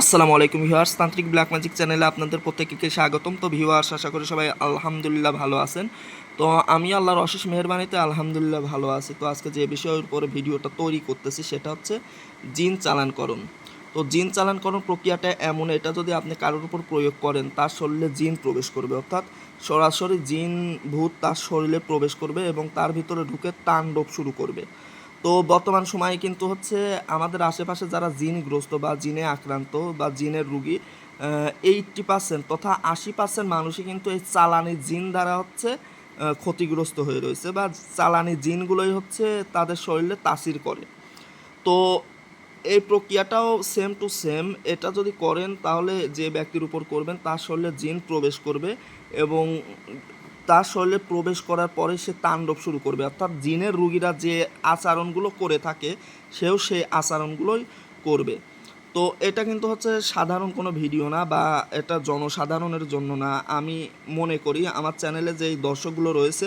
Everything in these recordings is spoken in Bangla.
আসসালামু আলাইকুম ভিউয়ার্স, তান্ত্রিক ব্ল্যাক ম্যাজিক চ্যানেলে আপনাদের প্রত্যেককে স্বাগতম। তো ভিউয়ার্স, আশা করি সবাই আলহামদুলিল্লাহ ভালো আছেন। তো আমি আল্লাহর অশেষ মেহরবানিতে আলহামদুলিল্লাহ ভালো আছি। তো আজকে যে বিষয়ের উপরে ভিডিওটা তৈরি করতেছি সেটা হচ্ছে জিন চালানকরণ। তো জিন চালানকরণ প্রক্রিয়াটা এমন, এটা যদি আপনি কারোর উপর প্রয়োগ করেন, তার শরীরে জিন প্রবেশ করবে। অর্থাৎ সরাসরি জিন ভূত তার শরীরে প্রবেশ করবে এবং তার ভিতরে ঢুকে তাণ্ডব শুরু করবে। তো বর্তমান সময়ে কিন্তু হচ্ছে আমাদের আশেপাশে যারা জিনগ্রস্ত বা জিনে আক্রান্ত বা জিনের রুগী এইটটি পার্সেন্ট তথা আশি পার্সেন্ট মানুষই কিন্তু এই চালানি জিন দ্বারা হচ্ছে ক্ষতিগ্রস্ত হয়ে রয়েছে বা চালানি জিনগুলোই হচ্ছে তাদের শরীরে তাসির করে। তো এই প্রক্রিয়াটাও সেম টু সেম এটা যদি করেন তাহলে যে ব্যক্তির উপর করবেন তার শরীরে জিন প্রবেশ করবে এবং তার শরীরে প্রবেশ করার পরে সে তাণ্ডব শুরু করবে। অর্থাৎ জিনের রুগীরা যে আচরণগুলো করে থাকে, সেও সেই আচরণগুলোই করবে। তো এটা কিন্তু হচ্ছে সাধারণ কোনো ভিডিও না বা এটা জনসাধারণের জন্য না। আমি মনে করি আমার চ্যানেলে যেই দর্শকগুলো রয়েছে,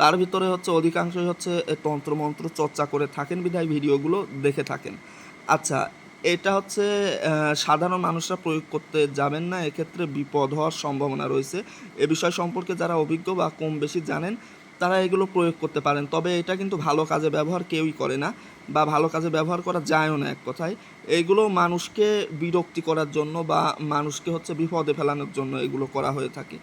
তার ভিতরে হচ্ছে অধিকাংশই হচ্ছে তন্ত্রমন্ত্র চর্চা করে থাকেন, বিধায় ভিডিওগুলো দেখে থাকেন। আচ্ছা এটা হচ্ছে সাধারণ মানুষরা প্রয়োগ করতে যাবেন না, এক্ষেত্রে বিপদ হওয়ার সম্ভাবনা রয়েছে। এ বিষয় সম্পর্কে যারা অভিজ্ঞ বা কম বেশি জানেন, তারা এগুলো প্রয়োগ করতে পারেন। তবে এটা কিন্তু ভালো কাজে ব্যবহার কেউই করে না, বা ভালো কাজে ব্যবহার করা যায়ও না এক কথায়। এইগুলো মানুষকে বিরক্তি করার জন্য বা মানুষকে হচ্ছে বিপদে ফেলানোর জন্য এগুলো করা হয়ে থাকে।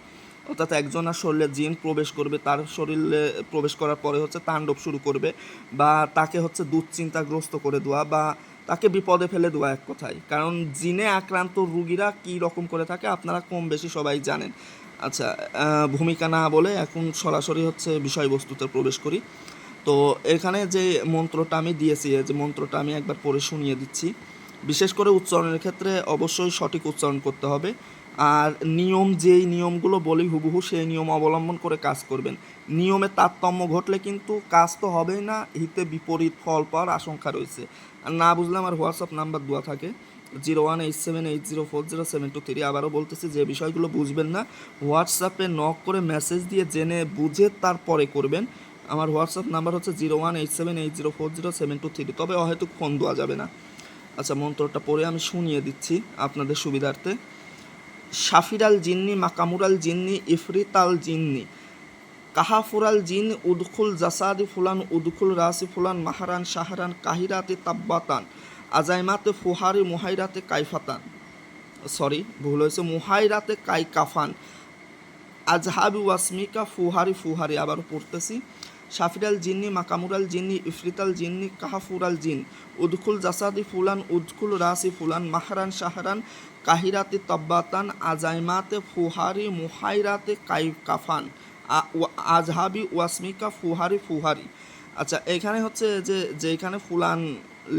অর্থাৎ একজনের শরীরে জিন প্রবেশ করবে, তার শরীরে প্রবেশ করার পরে হচ্ছে তাণ্ডব শুরু করবে, বা তাকে হচ্ছে দুশ্চিন্তাগ্রস্ত করে দেওয়া, বা তাকে বিপদে ফেলে দেওয়া এক কথায় কারণ জিনে আক্রান্ত রুগীরা কী রকম করে থাকে আপনারা কম বেশি সবাই জানেন। আচ্ছা ভূমিকা না বলে এখন সরাসরি হচ্ছে বিষয়বস্তুতে প্রবেশ করি। তো এখানে যে মন্ত্রটা আমি দিয়েছি যে মন্ত্রটা আমি একবার পড়ে শুনিয়ে দিচ্ছি। বিশেষ করে উচ্চারণের ক্ষেত্রে অবশ্যই সঠিক উচ্চারণ করতে হবে। আর নিয়ম যেই নিয়মগুলো বলি হুবহু সেই নিয়ম অবলম্বন করে কাজ করবেন। নিয়মে তারতম্য ঘটলে কিন্তু কাজ তো হবেই না, হিতে বিপরীত ফল পাওয়ার আশঙ্কা রয়েছে। আর না বুঝলে আমার হোয়াটসঅ্যাপ নাম্বার দেওয়া থাকে, zero one eight seven eight zero four zero seven two three. আবারও বলতেছি যে বিষয়গুলো বুঝবেন না, হোয়াটসঅ্যাপে নক করে মেসেজ দিয়ে জেনে বুঝে তারপরে করবেন। আমার হোয়াটসঅ্যাপ নাম্বার হচ্ছে zero one eight seven eight zero four zero seven two three. তবে হয়তো ফোন দেওয়া যাবে না। আচ্ছা মন্ত্রটা পড়ে আমি শুনিয়ে দিচ্ছি আপনাদের সুবিধার্থে। সাফিরাল জিন্নি, মাকামুরাল জিন্নি, ইফরিতাল জিন্নি। কাহাফুরাল জিন, উদখুল জাসাদি ফুলান, উদখুল রাসি ফুলান, মাহারান, শাহরান, কাহিরাতে তাব্বাতান, আজাইমাতে ফুহারি, মুহাইরাতে কাইফাতান। সরি, ভুল হয়েছে। মুহাইরাতে কাই কাফান আজহাবি ওয়াসমিকা, ফুহারি ফুহারি, আবার পড়তেছি। সাফিরাল জিন্নি, মাকামুরাল জিন্নি, ইফরিতাল জিন্নি, কাহাফুরাল জিন, উদখুল জাসাদি ফুলান, উদখুল রাসি ফুলান, মাহরান শাহরান, কাহিরাতে তব্বাতান, আজাইমাতে ফুহারি, মুহাইরাতে কাই কাফান আজহাবি, ওয়াসমিকা, ফুহারি ফুহারি। আচ্ছা এখানে হচ্ছে যে, যেখানে ফুলান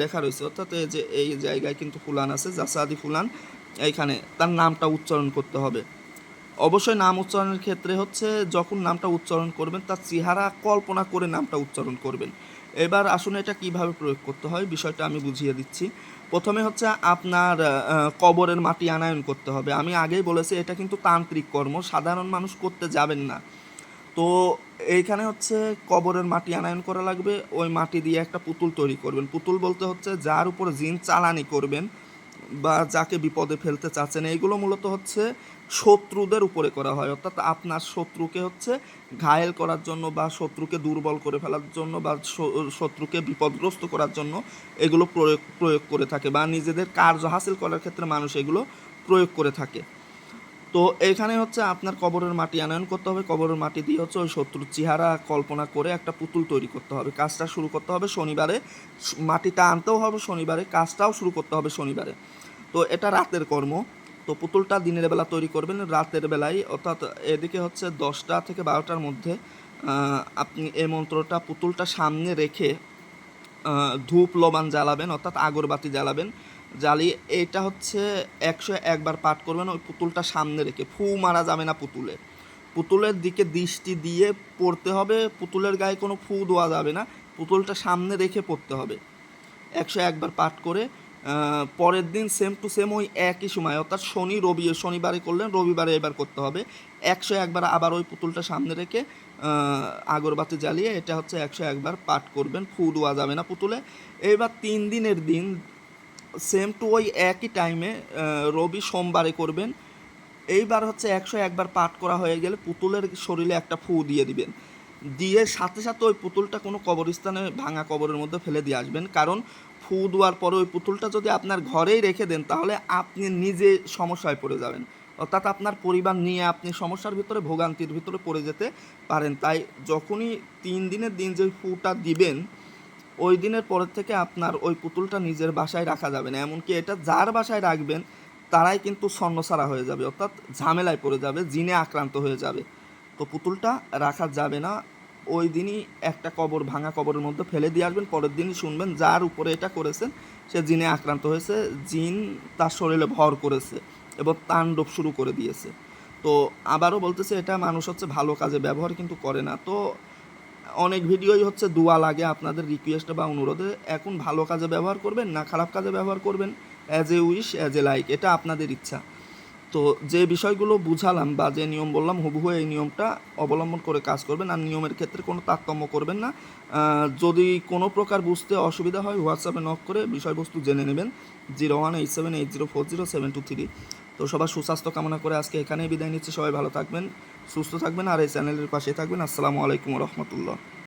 লেখা রয়েছে, অর্থাৎ যে, এই জায়গায় কিন্তু ফুলান আছে, জাসাদি ফুলান, এইখানে তার নামটা উচ্চারণ করতে হবে। অবশ্যই নাম উচ্চারণের ক্ষেত্রে হচ্ছে যখন নামটা উচ্চারণ করবেন, তার চেহারা কল্পনা করে নামটা উচ্চারণ করবেন। এবার আসুন এটা কীভাবে প্রয়োগ করতে হয়, বিষয়টা আমি বুঝিয়ে দিচ্ছি। প্রথমে হচ্ছে আপনার কবরের মাটি আনায়ন করতে হবে। আমি আগেই বলেছি, এটা কিন্তু তান্ত্রিক কর্ম, সাধারণ মানুষ করতে যাবেন না। তো এইখানে হচ্ছে কবরের মাটি আনায়ন করা লাগবে, ওই মাটি দিয়ে একটা পুতুল তৈরি করবেন। পুতুল বলতে হচ্ছে যার উপর জিন চালানি করবেন বা যাকে বিপদে ফেলতে চাচ্ছেন, এইগুলো মূলত হচ্ছে শত্রুদের উপরে করা হয়। অর্থাৎ আপনার শত্রুকে হচ্ছে ঘায়েল করার জন্য বা শত্রুকে দুর্বল করে ফেলার জন্য বা শত্রুকে বিপদগ্রস্ত করার জন্য এগুলো প্রয়োগ প্রয়োগ করে থাকে বা নিজেদের কার্য হাসিল করার ক্ষেত্রে মানুষ এগুলো প্রয়োগ করে থাকে। তো এখানে হচ্ছে আপনার কবরের মাটি আনয়ন করতে হবে। কবরের মাটি দিয়ে হচ্ছে ওই শত্রুর চেহারা কল্পনা করে একটা পুতুল তৈরি করতে হবে। কাজটা শুরু করতে হবে শনিবারে। মাটিটা আনতেও হবে শনিবারে, কাজটাও শুরু করতে হবে শনিবারে। তো এটা রাতের কর্ম। তো পুতুলটা দিনের বেলা তৈরি করবেন। রাতের বেলায় অর্থাৎ এদিকে হচ্ছে দশটা থেকে বারোটার মধ্যে আপনি এই মন্ত্রটা পুতুলটা সামনে রেখে ধূপ লবান জ্বালাবেন, অর্থাৎ আগরবাতি জ্বালাবেন। জ্বালিয়ে এটা হচ্ছে একশো একবার পাঠ করবেন, ওই পুতুলটা সামনে রেখে। ফু মারা যাবে না পুতুলে। পুতুলের দিকে দৃষ্টি দিয়ে পড়তে হবে, পুতুলের গায়ে কোনো ফু দেওয়া যাবে না, পুতুলটা সামনে রেখে পড়তে হবে। একশো একবার পাঠ করে পরের দিন সেম টু সেম ওই একই সময়, অর্থাৎ শনি, রবি, শনিবারে করলেন, রবিবারে এবার করতে হবে। একশো একবার আবার ওই পুতুলটা সামনে রেখে আগরবাতি জ্বালিয়ে, এটা হচ্ছে একশো একবার পাঠ করবেন, ফু দেওয়া যাবে না পুতুলে। এবার তিন দিনের দিন সেম টু ওই একই টাইমে রবি সোমবারে করবেন। এইবার হচ্ছে একশো একবার পাঠ করা হয়ে গেলে পুতুলের শরীরে একটা ফু দিয়ে দিবেন। দিয়ে সাথে সাথে ওই পুতুলটা কোনো কবরস্থানে ভাঙা কবরের মধ্যে ফেলে দিয়ে আসবেন। কারণ ফু দেওয়ার পরে ওই পুতুলটা যদি আপনার ঘরেই রেখে দেন, তাহলে আপনি নিজে সমস্যায় পড়ে যাবেন। অর্থাৎ আপনার পরিবার নিয়ে আপনি সমস্যার ভিতরে, ভোগান্তির ভিতরে পড়ে যেতে পারেন। তাই যখনই তিন দিনের দিন যে ফুটা দিবেন ওই দিনের পরের থেকে আপনার ওই পুতুলটা নিজের বাসায় রাখা যাবে না। এমনকি এটা যার বাসায় রাখবেন, তারাই কিন্তু স্বর্ণসারা হয়ে যাবে। অর্থাৎ ঝামেলায় পড়ে যাবে, জিনে আক্রান্ত হয়ে যাবে। তো পুতুলটা রাখা যাবে না। ওই দিনই একটা কবর, ভাঙা কবরের মধ্যে ফেলে দিয়ে আসবেন। পরের দিনই শুনবেন যার উপরে এটা করেছেন, সে জিনে আক্রান্ত হয়েছে। জিন তার শরীরে ভর করেছে এবং তাণ্ডব শুরু করে দিয়েছে। তো আবারও বলতেছে, এটা মানুষ হচ্ছে ভালো কাজে ব্যবহার কিন্তু করে না। তো অনেক ভিডিওই হচ্ছে দোয়া লাগে আপনাদের রিকোয়েস্ট বা অনুরোধে। এখন ভালো কাজে ব্যবহার করবেন না খারাপ কাজে ব্যবহার করবেন? As a wish as a like এটা আপনাদের ইচ্ছা। তো যে বিষয়গুলো বুঝালাম বা যে নিয়ম বললাম, হুবহু এই নিয়মটা অবলম্বন করে কাজ করবেন। আর নিয়মের ক্ষেত্রে কোনো তারতম্য করবেন না। যদি কোনো প্রকার বুঝতে অসুবিধা হয় হোয়াটসঅ্যাপে নক করে বিষয়বস্তু জেনে নেবেন। Zero one eight seven eight zero four zero seven two three. তো সবার সুস্বাস্থ্য কামনা করে আজকে এখানেই বিদায় নিচ্ছি। সবাই ভালো থাকবেন, সুস্থ থাকবেন আর এই চ্যানেলের পাশে থাকবেন। আসসালামু আলাইকুম রহমতুল্লাহ।